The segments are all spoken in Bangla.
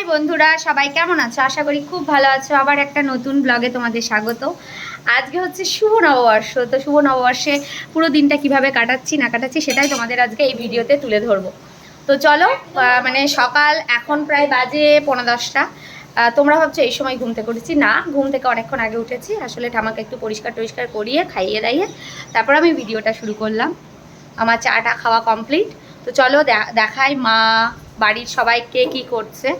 হাই বন্ধুরা, সবাই কেমন আছো? আশা করি খুব ভালো আছো। আবার একটা নতুন ব্লগে তোমাদের স্বাগত। আজকে হচ্ছে শুভ নববর্ষ। তো শুভ নববর্ষে পুরো দিনটা কীভাবে কাটাচ্ছি, না কাটাচ্ছি সেটাই তোমাদের আজকে এই ভিডিওতে তুলে ধরবো। তো চলো মানে সকাল এখন প্রায় বাজে পনেরো দশটা। তোমরা ভাবছ এই সময় ঘুম থেকে উঠেছি। না, ঘুম থেকে অনেকক্ষণ আগে উঠেছি। আসলে ঠামাকে একটু পরিষ্কার টরিষ্কার করিয়ে, খাইয়ে দাইয়ে তারপর আমি ভিডিওটা শুরু করলাম। আমার চাটা খাওয়া কমপ্লিট তো চলো দেখাই মা, বাড়ির সবাই কে কি করছে।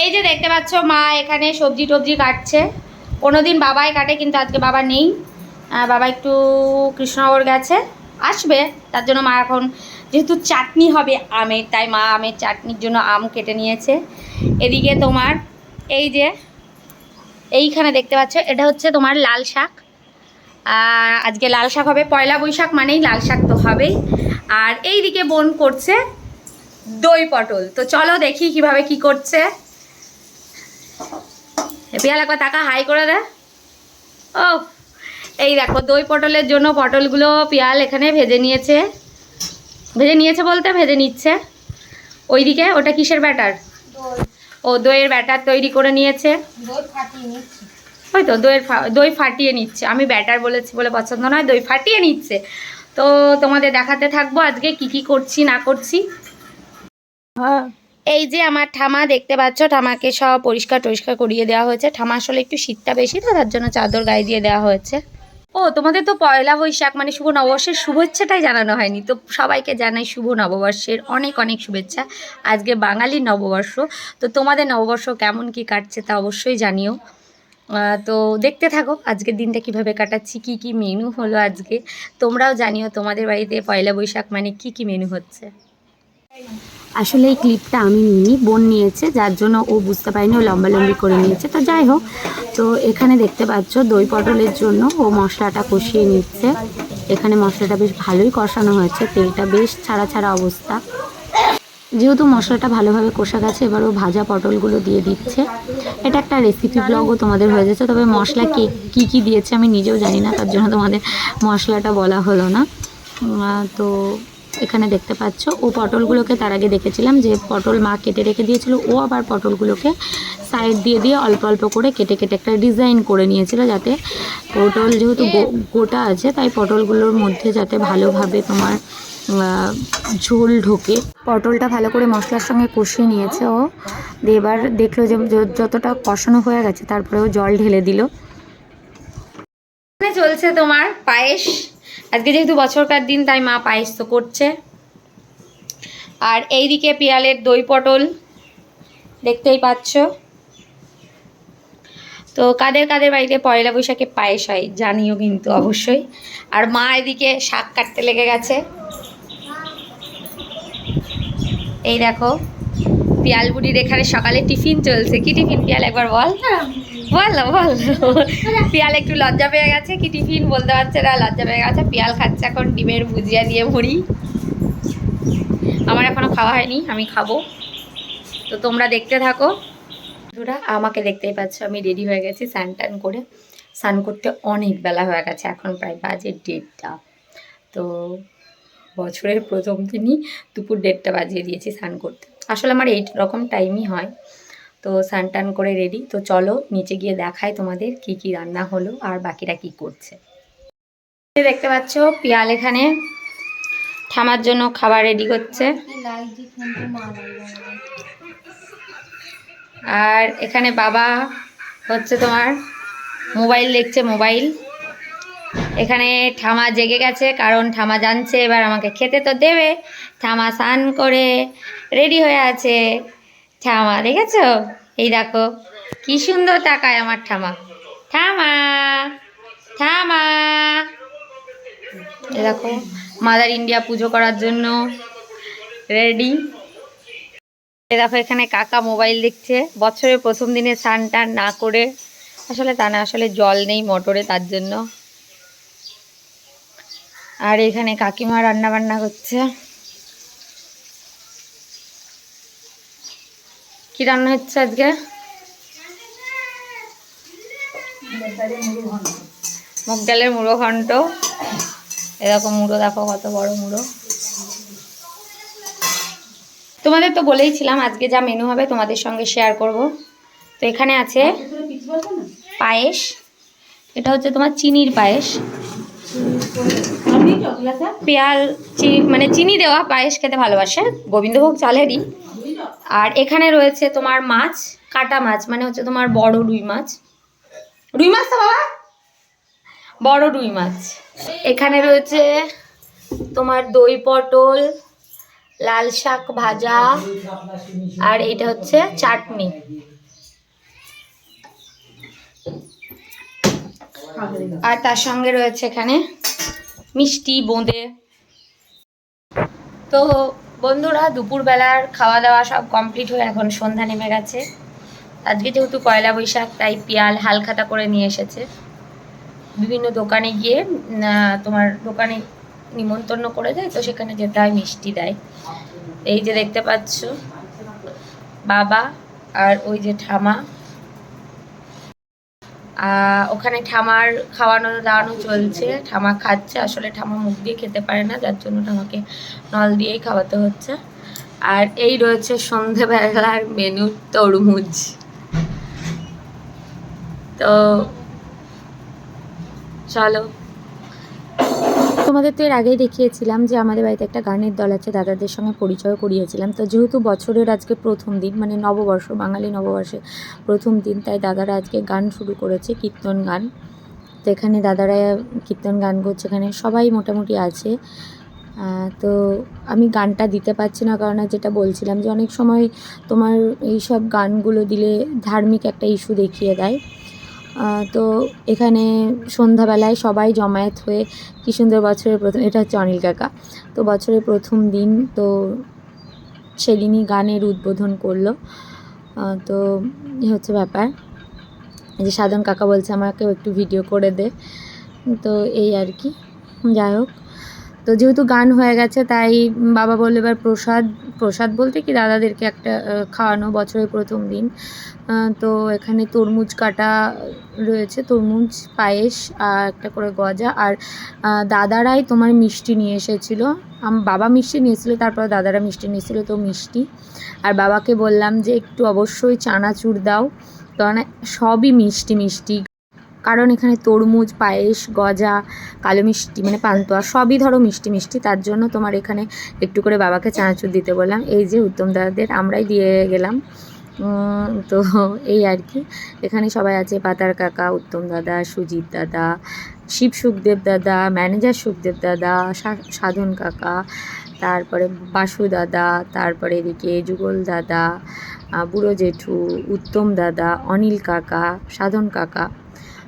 এই যে দেখতে পাচ্ছ, মা এখানে সবজি টবজি কাটছে। কোনোদিন বাবাই কাটে, কিন্তু আজকে বাবা নেই। বাবা একটু কৃষ্ণনগর গেছে। আসবে, তার জন্য মা এখন যেহেতু চাটনি হবে আমের, তাই মা আমের চাটনির জন্য আম কেটে নিয়েছে। এদিকে তোমার এই যে, এইখানে দেখতে পাচ্ছ, এটা হচ্ছে তোমার লাল শাক। আজকে লাল শাক হবে, পয়লা বৈশাখ মানেই লাল শাক তো হবেই। আর এই দিকে বোন করছে দই পটল। তো চলো দেখি কীভাবে কি করছে। পিয়াল একবার টাকা? হাই করে দে। ও এই দেখো, দই পটলের জন্য পটলগুলো পিয়াল এখানে ভেজে নিয়েছে। ভেজে নিয়েছে বলতে ভেজে নিচ্ছে। ওইদিকে ওটা কিসের ব্যাটার? ও, দইয়ের ব্যাটার তৈরি করে নিয়েছে। ওই তো, দইয়ের দই ফাটিয়ে নিচ্ছে। আমি ব্যাটার বলেছি বলে পছন্দ নয়, দই ফাটিয়ে নিচ্ছে। তো তোমাদের দেখাতে থাকব আজকে কি কি করছি, না করছি। এই যে আমার ঠামা, দেখতে পাচ্ছ ঠামাকে সব পরিষ্কার টরিষ্কার করিয়ে দেওয়া হয়েছে। ঠামা আসলে একটু শীতটা বেশি তো, তার জন্য চাদর গায়ে দিয়ে দেওয়া হয়েছে। ও, তোমাদের তো পয়লা বৈশাখ মানে শুভ নববর্ষের শুভেচ্ছাটাই জানানো হয়নি। তো সবাইকে জানাই শুভ নববর্ষের অনেক অনেক শুভেচ্ছা। আজকে বাঙালি নববর্ষ, তো তোমাদের নববর্ষ কেমন, কি কাটছে তা অবশ্যই জানিও। তো দেখতে থাকো, আজকের দিনটা কীভাবে কাটাচ্ছি, কি কি মেনু হলো আজকে। তোমরাও জানিও তোমাদের বাড়িতে পয়লা বৈশাখ মানে কি কি মেনু হচ্ছে। আসলে এই ক্লিপটা আমি নিইনি, বোন নিয়েছে, যার জন্য ও বুঝতে পারিনি, ও লম্বালম্বি করে নিয়েছে। তো যাই হোক, তো এখানে দেখতে পাচ্ছ দই পটলের জন্য ও মশলাটা কষিয়ে নিচ্ছে। এখানে মশলাটা বেশ ভালোই কষানো হয়েছে, তেলটা বেশ ছাড়া ছাড়া অবস্থা। যেহেতু মশলাটা ভালোভাবে কষা গেছে, এবার ও ভাজা পটলগুলো দিয়ে দিচ্ছে। এটা একটা রেসিপি ব্লগও তোমাদের হয়ে যাচ্ছে, তবে মশলা কে, কী কী দিয়েছে আমি নিজেও জানি না, তার জন্য তোমাদের মশলাটা বলা হলো না। তো এখানে দেখতে পাচ্ছ। ও পটলগুলোকে তার আগে দেখেছিলাম যে পটল মা কেটে রেখে দিয়েছিল। ও আবার পটলগুলোকে সাইড দিয়ে দিয়ে অল্প অল্প করে কেটে কেটে একটা ডিজাইন করে নিয়েছিল যাতে পটল যেহেতু গোটা আছে, তাই পটলগুলোর মধ্যে যাতে ভালোভাবে তোমার ঝোল ঢোকে। পটলটা ভালো করে মশলার সঙ্গে কষিয়ে নিয়েছে ও। দিয়ে এবার দেখল যে যতটা কষানো হয়ে গেছে তারপরেও জল ঢেলে দিল। চলছে তোমার পায়েস। আজকে যেহেতু বছরকার দিন, তাই মা পায়েস তো করছে। আর এইদিকে পিয়ালের দই পটল দেখতেই পাচ্ছ। তো কাদের কাদের বাড়িতে পয়লা বৈশাখে পায়েস হয় জানিও কিন্তু অবশ্যই। আর মা এদিকে শাক কাটতে লেগে গেছে। এই দেখো, পিয়াল বুড়ির এখানে সকালে টিফিন চলছে। কি টিফিন পিয়াল একবার বল? বল বল। পিয়াল একটু লজ্জা পেয়ে গেছে, কি টিফিন বলতে পারছে না, লজ্জা পেয়ে গেছে। পিয়াল খাচ্ছে এখন ডিমের ভুজিয়া দিয়ে মুড়ি। আমার এখনও খাওয়া হয়নি, আমি খাব। তো তোমরা দেখতে থাকো। বন্ধুরা, আমাকে দেখতেই পাচ্ছ, আমি রেডি হয়ে গেছি স্নান টান করে। স্নান করতে অনেক বেলা হয়ে গেছে, এখন প্রায় বাজে দেড়টা। তো বছরের প্রথম দিনই দুপুর দেড়টা বাজিয়ে দিয়েছি স্নান করতে। আসলে আমার এই রকম টাইমই হয়। তো স্নান টান করে রেডি তো চলো নিচে গিয়ে দেখায় তোমাদের কি কি রান্না হলো আর বাকিরা কি করছে। দেখতে পাচ্ছ, পিয়াল এখানে ঠামার জন্য খাবার রেডি করছে। আর এখানে বাবা হচ্ছে তোমার মোবাইল দেখছে, মোবাইল। এখানে ঠামা জেগে গেছে, কারণ ঠামা জানছে, এবার আমাকে খেতে তো দেবে। ঠামা স্নান করে রেডি হয়ে আছে। ঠামা, দেখেছ? এই দেখো, কি সুন্দর তাকায় আমার ঠামা। ঠামা ঠামা। দেখো মাদার ইন্ডিয়া পুজো করার জন্য রেডি এই দেখো, এখানে কাকা মোবাইল দেখছে। বছরের প্রথম দিনে স্নান টান না করে, আসলে তা না, আসলে জল নেই মোটরে, তার জন্য। আর এখানে কাকিমা রান্না বান্না করছে। কি রান্না হচ্ছে আজকে? মুগ ডালের মুড়ো ঘন্ট। এরকম মুড়ো দেখো কত বড় মুড়ো। তোমাদের তো বলেইছিলাম আজকে যা মেনু হবে তোমাদের সঙ্গে শেয়ার করব। তো এখানে আছে পায়েস। এটা হচ্ছে তোমার চিনির পায়েস। পেয়াল চিনি মানে চিনি দেওয়া পায়েস খেতে ভালোবাসে। গোবিন্দভোগ চালেরই। আর এখানে রয়েছে তোমার মাছ, কাটা মাছ মানে হচ্ছে তোমার বড় রুই মাছ। রুই মাছ তো বাবা? বড় রুই মাছ। এখানে রয়েছে তোমার দই পটল, লাল শাক ভাজা, আর এটা হচ্ছে চাটনি। আর তার সঙ্গে রয়েছে এখানে মিষ্টি, বোঁদে। তো বন্ধুরা, দুপুরবেলার খাওয়া দাওয়া সব কমপ্লিট হয়ে এখন সন্ধ্যা নেমে গেছে। আজকে যেহেতু পয়লা বৈশাখ, তাই পিয়াল হালখাতা করে নিয়ে এসেছে। বিভিন্ন দোকানে গিয়ে তোমার দোকানে নিমন্ত্রণ করে দেয়, তো সেখানে যেতে হয়, মিষ্টি দেয়। এই যে দেখতে পাচ্ছ, বাবা আর ওই যে ঠামা। ওখানে ঠামার খাওয়ানো দাওয়ানো চলছে। ঠামা খাচ্ছে, আসলে ঠামা মুখ দিয়ে খেতে পারে না, যার জন্য ঠামাকে নল দিয়েই খাওয়াতে হচ্ছে। আর এই রয়েছে সন্ধেবেলার মেনু তরমুজ। তো চলো তোমাদের তো এর আগেই দেখিয়েছিলাম যে আমাদের বাড়িতে একটা গানের দল আছে, দাদাদের সঙ্গে পরিচয় করিয়েছিলাম। তো যেহেতু বছরের আজকে প্রথম দিন মানে নববর্ষ, বাঙালি নববর্ষে প্রথম দিন, তাই দাদারা আজকে গান শুরু করেছে, কীর্তন গান। তো এখানে দাদারা কীর্তন গান করছে, এখানে সবাই মোটামুটি আছে। তো আমি গানটা দিতে পারছি না, কারণ যেটা বলছিলাম যে অনেক সময় তোমার এই সব গানগুলো দিলে ধার্মিক একটা ইস্যু দেখিয়ে দেয়। তো এখানে সন্ধ্যাবেলায় সবাই জমায়েত হয়ে কি সুন্দর বছরের প্রথম, এটা হচ্ছে অনিল কাকা, তো বছরের প্রথম দিন তো সেদিনই গানের উদ্বোধন করল। তো এ হচ্ছে ব্যাপার। যে সাধন কাকা বলছে আমাকেও একটু ভিডিও করে দে। তো এই আর কি। যাই হোক। তো যেহেতু গান হয়ে গেছে, তাই বাবা বলল এবার প্রসাদ প্রসাদ বলতে কি দাদাদেরকে একটা খাওয়ানো বছরের প্রথম দিন। তো এখানে তরমুজ কাটা রয়েছে, তরমুজ, পায়েস আর একটা করে গজা। আর দাদারাই তোমার মিষ্টি নিয়ে এসেছিল। বাবা মিষ্টি নিয়েছিল, তারপর দাদারা মিষ্টি নিয়েছিল, তো মিষ্টি। আর বাবাকে বললাম যে একটু অবশ্যই চানাচুর দাও কারণ সবই মিষ্টি মিষ্টি। কারণ এখানে তরমুজ, পায়েস, গজা, কালো মিষ্টি মানে পান্তুয়া সবই ধরো মিষ্টি মিষ্টি। তার জন্য তোমার এখানে একটু করে বাবাকে চানাচুর দিতে বললাম, এই যে উত্তম দাদাদের আমরাই দিয়ে গেলাম। তো এই আর কি। এখানে সবাই আছে, পাতার কাকা, উত্তম দাদা, সুজিত দাদা, শিব সুখদেব দাদা, ম্যানেজার সুখদেব দাদা সাধন কাকা, তারপরে বাসু দাদা, তারপরে এদিকে যুগল দাদা বুড়ো জেঠু, উত্তম দাদা, অনিল কাকা, সাধন কাকা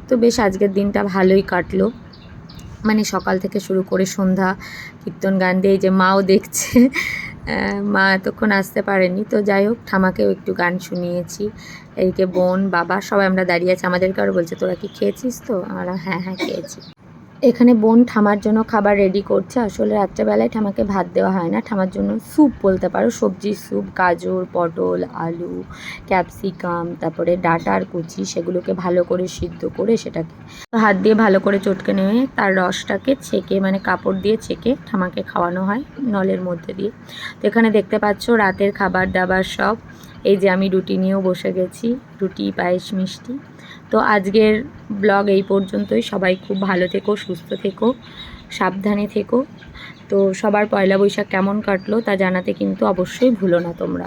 তো বেশ আজকের দিনটা ভালোই কাটলো। মানে সকাল থেকে শুরু করে সন্ধ্যা, কীর্তন গান দিয়ে যে মাও দেখছে মা এতক্ষণ আসতে পারেনি। তো যাই হোক ঠামাকেও একটু গান শুনিয়েছি। এদিকে বোন, বাবা সবাই আমরা দাঁড়িয়ে আছি। আমাদেরকে আরও বলছে, তোরা কি খেয়েছিস তো? আমরা হ্যাঁ হ্যাঁ খেয়েছি। এখানে বোন ঠামার জন্য খাবার রেডি করছে। আসলে রাত্রেবেলায় ঠামাকে ভাত দেওয়া হয় না। ঠামার জন্য স্যুপ বলতে পারো। সবজির স্যুপ গাজর, পটল, আলু ক্যাপসিকাম তারপরে ডাটার কুচি সেগুলোকে ভালো করে সিদ্ধ করে সেটাকে হাত দিয়ে ভালো করে চটকে নেবে তার রসটাকে ছেঁকে মানে কাপড় দিয়ে ছেঁকে ঠামাকে খাওয়ানো হয় নলের মধ্যে দিয়ে। তো এখানে দেখতে পাচ্ছ রাতের খাবার দাবার সব। এই যে আমি রুটি নিয়েও বসে গেছি। রুটি, পায়েস, মিষ্টি। তো আজকের ব্লগ এই পর্যন্তই। সবাই খুব ভালো থেকো, সুস্থ থেকো, সাবধানে থেকো। তো সবার পয়লা বৈশাখ কেমন কাটলো তা জানাতে কিন্তু অবশ্যই ভুলো না তোমরা।